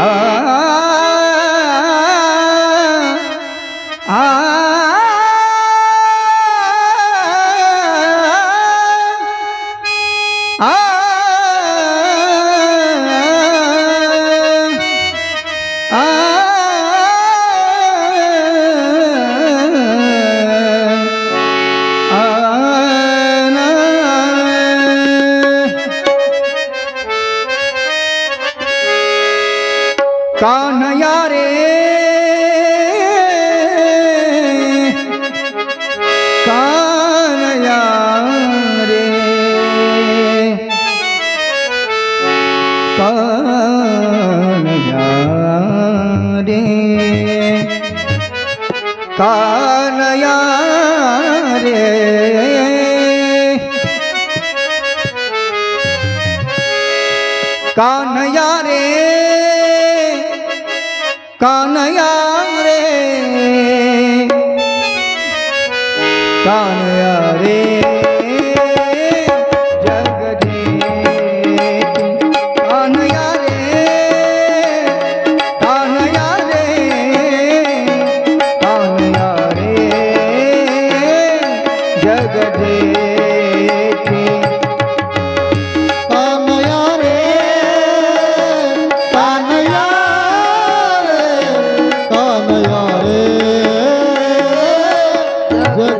Ah! ah. કાનયા રે કાનયા રે કાનયા રે કાનયા રે કાન કાનયા રે. કાનયા રે.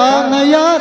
કનૈયા